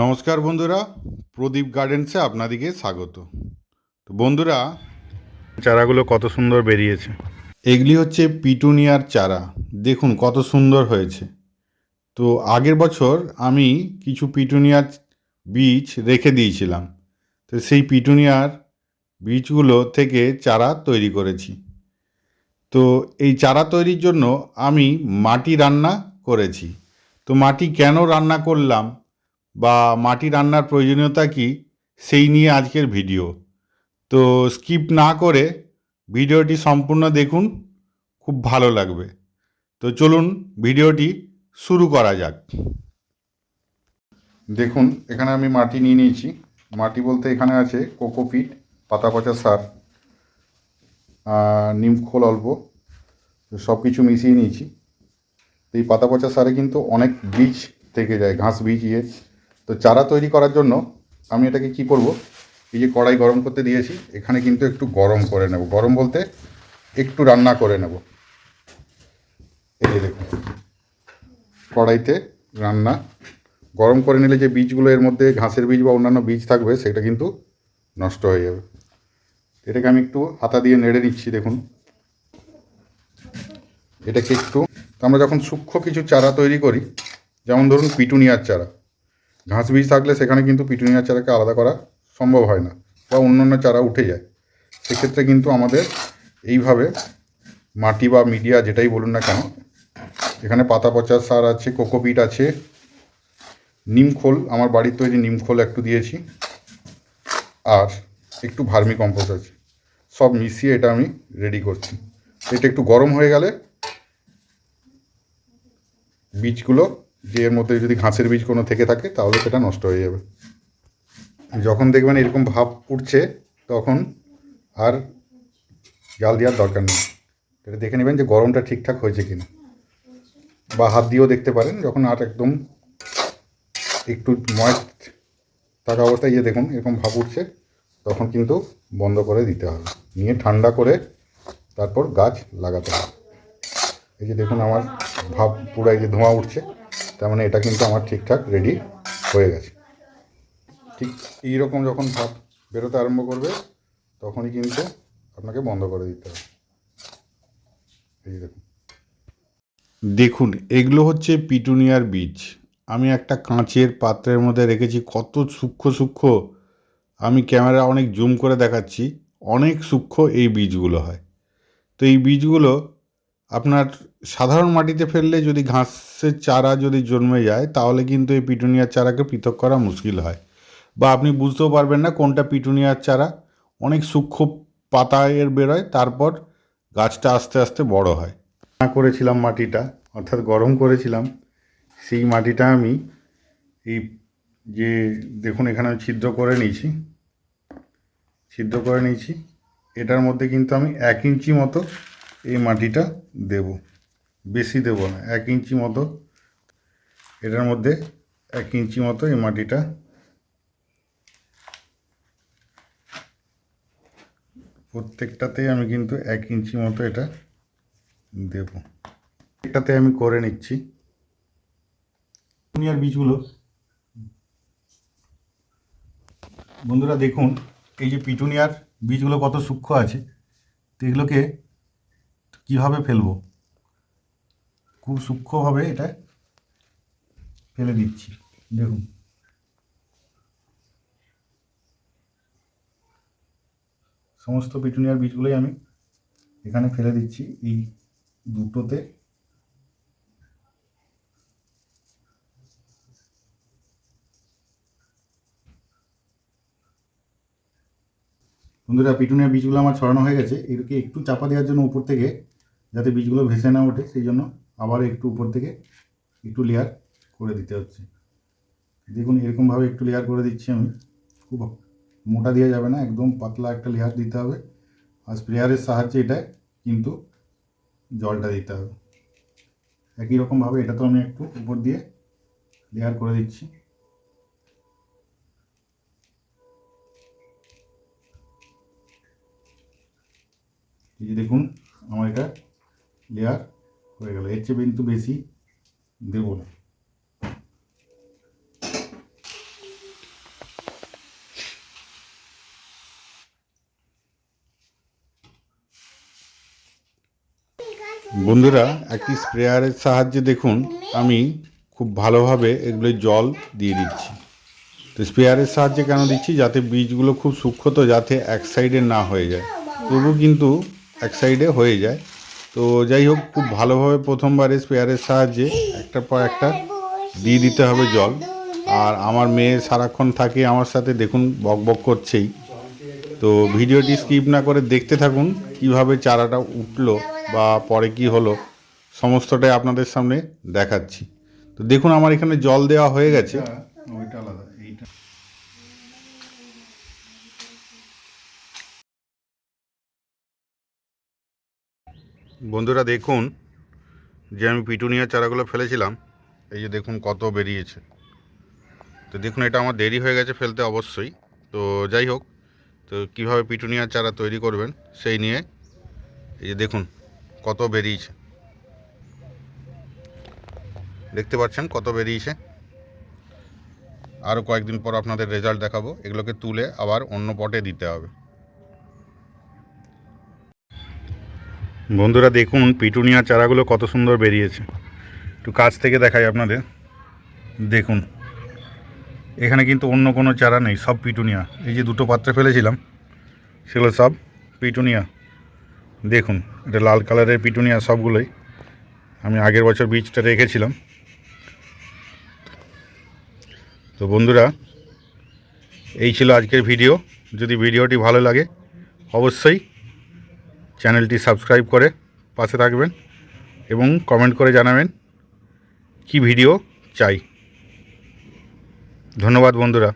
নমস্কার বন্ধুরা, প্রদীপ গার্ডেন্সে আপনাদেরকে স্বাগত। তো বন্ধুরা, চারাগুলো কত সুন্দর বেরিয়েছে। এগুলি হচ্ছে পিটুনিয়ার চারা, দেখুন কত সুন্দর হয়েছে। তো আগের বছর আমি কিছু পিটুনিয়ার বীজ রেখে দিয়েছিলাম, তো সেই পিটুনিয়ার বীজগুলো থেকে চারা তৈরি করেছি। তো এই চারা তৈরির জন্য আমি মাটি রান্না করেছি। তো মাটি কেন রান্না করলাম? বা মাটি রান্নার প্রয়োজনীয়তা কি, সেই নিয়ে আজকের ভিডিও। তো স্কিপ না করে ভিডিওটি সম্পূর্ণ দেখুন, খুব ভালো লাগবে। তো চলুন ভিডিওটি শুরু করা যাক। দেখুন, এখানে আমি মাটি নিয়ে নিয়েছি। মাটি বলতে এখানে আছে কোকোপিট পাতা পচা সার নিমখোল অল্প, সব কিছু মিশিয়ে নিয়েছি। এই পাতা পচা সারে কিন্তু অনেক বীজ থেকে যায়, ঘাস বীজ ইয়ে। তো চারা তৈরি করার জন্য আমি এটাকে কি করব? এই যে কড়াই গরম করতে দিয়েছি, এখানে কিন্তু একটু গরম করে নেব। গরম বলতে একটু রান্না করে নেব। এই যে দেখুন, কড়াইতে রান্না। গরম করে নিলে যে বীজগুলো এর মধ্যে ঘাসের বীজ বা অন্যান্য বীজ থাকবে, সেটা কিন্তু নষ্ট হয়ে যাবে। এটাকে আমি একটু হাতা দিয়ে নেড়ে নিচ্ছি, দেখুন। এটাকে একটু আমরা যখন সূক্ষ্ম কিছু চারা তৈরি করি, যেমন ধরুন পিটুনিয়ার চারা ঘাস বীজ থাকলে সেখানে কিন্তু পিটুনিয়ার চারাকে আলাদা করা সম্ভব হয় না বা অন্যান্য চারা উঠে যায়। সেক্ষেত্রে কিন্তু আমাদের এইভাবে মাটি বা মিডিয়া যেটাই বলুন না কেন এখানে পাতা পচা সার আছে কোকোপিট আছে নিমখোল আমার বাড়ির তৈরি নিমখোল একটু দিয়েছি, আর একটু ভার্মি কম্পোস্ট আছে। সব মিশিয়ে এটা আমি রেডি করছি। এটা একটু গরম হয়ে গেলে বীজগুলো যে এর মধ্যে যদি ঘাসের বীজ কোনো থেকে থাকে, তাহলে সেটা নষ্ট হয়ে যাবে। যখন দেখবেন এরকম ভাব উঠছে, তখন আর জাল দেওয়ার দরকার নেই। এটা দেখে নেবেন যে গরমটা ঠিকঠাক হয়েছে কিনা। বা হাত দিয়েও দেখতে পারেন, যখন আর একদম একটু ময়েস্ট থাকা অবস্থায় ইয়ে দেখুন এরকম ভাব উঠছে, তখন কিন্তু বন্ধ করে দিতে হবে। নিয়ে ঠান্ডা করে তারপর গাছ লাগাতে হবে। এই যে দেখুন আমার ভাব পুরো এই যে ধোঁয়া উঠছে। তার মানে এটা কিন্তু আমার ঠিকঠাক রেডি হয়ে গেছে। ঠিক এইরকম যখন ভাব বেরোতে আরম্ভ করবে, তখনই কিন্তু আপনাকে বন্ধ করে দিতে হবে। এই দেখুন। দেখুন, এগুলো হচ্ছে পিটুনিয়ার বীজ। আমি একটা কাঁচের পাত্রের মধ্যে রেখেছি, কত সূক্ষ্ম সূক্ষ্ম। আমি ক্যামেরা অনেক জুম করে দেখাচ্ছি, অনেক সূক্ষ্ম এই বীজগুলো হয়। তো এই বীজগুলো আপনার সাধারণ মাটিতে ফেললে যদি ঘাসের চারা যদি জন্মে যায়, তাহলে কিন্তু এই পিটুনিয়ার চারাকে পৃথক করা মুশকিল হয়। বা আপনি বুঝতেও পারবেন না কোনটা পিটুনিয়ার চারা। অনেক সূক্ষ্ম পাতা এর বেরোয়, তারপর গাছটা আস্তে আস্তে বড় হয়। না করেছিলাম মাটিটা, অর্থাৎ গরম করেছিলাম। সেই মাটিটা আমি এই যে দেখুন, এখানে আমি ছিদ্র করে নিয়েছি। ছিদ্র করে নিয়েছি। এটার মধ্যে কিন্তু আমি এক ইঞ্চি মতো এই মাটিটা দেব। বেশি দেব না, এক ইঞ্চি মতো। এটার মধ্যে এক ইঞ্চি মতো এই মাটিটা প্রত্যেকটাতেই আমি কিন্তু এক ইঞ্চি মতো এটা দেব। এটাতে আমি করে নিচ্ছি। দুনিয়ার বীজগুলো। বন্ধুরা দেখুন, এই যে পিটুনিয়ার বীজগুলো কত সূক্ষ্ম আছে, তো এগুলোকে কীভাবে ফেলব? খুব সূক্ষ্মভাবে এটা ফেলে দিচ্ছি। দেখুন। সমস্ত পিটুনিয়ার বীজগুলোই আমি এখানে ফেলে দিচ্ছি এই দুটোতে। বন্ধুরা পিটুনিয়া বীজগুলো আমার ছড়ানো হয়ে গেছে। এটাকে একটু চাপা দেওয়ার জন্য উপর থেকে যাতে বীজগুলো ভেসে না ওঠে, সেই জন্য আবার একটু উপর থেকে একটু লেয়ার করে দিতে হচ্ছে। দেখুন, এরকমভাবে একটু লেয়ার করে দিচ্ছি আমি। খুব মোটা দেওয়া যাবে না, একদম পাতলা একটা লেয়ার দিতে হবে। আর স্প্রেয়ারের সাহায্যে এটায় কিন্তু জলটা দিতে হবে। একই রকমভাবে এটা তো আমি একটু উপর দিয়ে লেয়ার করে দিচ্ছি। এই যে দেখুন, আমার এটা লেয়ার হয়ে গেল। এর চেয়ে কিন্তু বেশি দেব না। বন্ধুরা, একটি স্প্রেয়ারের সাহায্যে দেখুন, আমি খুব ভালোভাবে এগুলো জল দিয়ে দিচ্ছি। তো স্প্রেয়ারের সাহায্যে কেন দিচ্ছি? যাতে বীজগুলো খুব সূক্ষ্মত, যাতে এক সাইডে না হয়ে যায়। তবু কিন্তু এক সাইডে হয়ে যায়। তো যাই হোক, খুব ভালোভাবে প্রথমবারে স্পেয়ারের সাহায্যে একটা পর একটা দিয়ে দিতে হবে জল। আর আমার মেয়ে সারাক্ষণ থাকে আমার সাথে, দেখুন, বক বক করছেই। তো ভিডিওটি স্কিপ না করে দেখতে থাকুন, কীভাবে চারাটা উঠল বা পরে কি হলো, সমস্তটাই আপনাদের সামনে দেখাচ্ছি। তো দেখুন, আমার এখানে জল দেওয়া হয়ে গেছে। বন্ধুরা দেখুন যে আমি পিটুনিয়া চারাগুলো ফেলেছিলাম, এই যে দেখুন কত বেরিয়েছে। তো দেখুন, এটা আমার দেরি হয়ে গেছে ফেলতে অবশ্যই। তো যাই হোক, তো কীভাবে পিটুনিয়া চারা তৈরি করবেন সেই নিয়ে এই যে দেখুন কত বেরিয়েছে। দেখতে পাচ্ছেন কত বেরিয়েছে। আরও কয়েকদিন পর আপনাদের রেজাল্ট দেখাবো, এগুলোকে তুলে আবার অন্য পটে দিতে হবে। বন্ধুরা দেখুন পিটুনিয়া চারাগুলো কত সুন্দর বেরিয়েছে। একটু কাছ থেকে দেখাই আপনাদের। দেখুন, এখানে কিন্তু অন্য কোনো চারা নেই, সব পিটুনিয়া। এই যে দুটো পাত্রে ফেলেছিলাম, সেগুলো সব পিটুনিয়া। দেখুন, এটা লাল কালারের পিটুনিয়া সবগুলোই। আমি আগের বছর বীজটা রেখেছিলাম। তো বন্ধুরা, এই ছিল আজকের ভিডিও। যদি ভিডিওটি ভালো লাগে, অবশ্যই চ্যানেলটি সাবস্ক্রাইব করে পাশে থাকবেন এবং কমেন্ট করে জানাবেন কি ভিডিও চাই। ধন্যবাদ বন্ধুরা।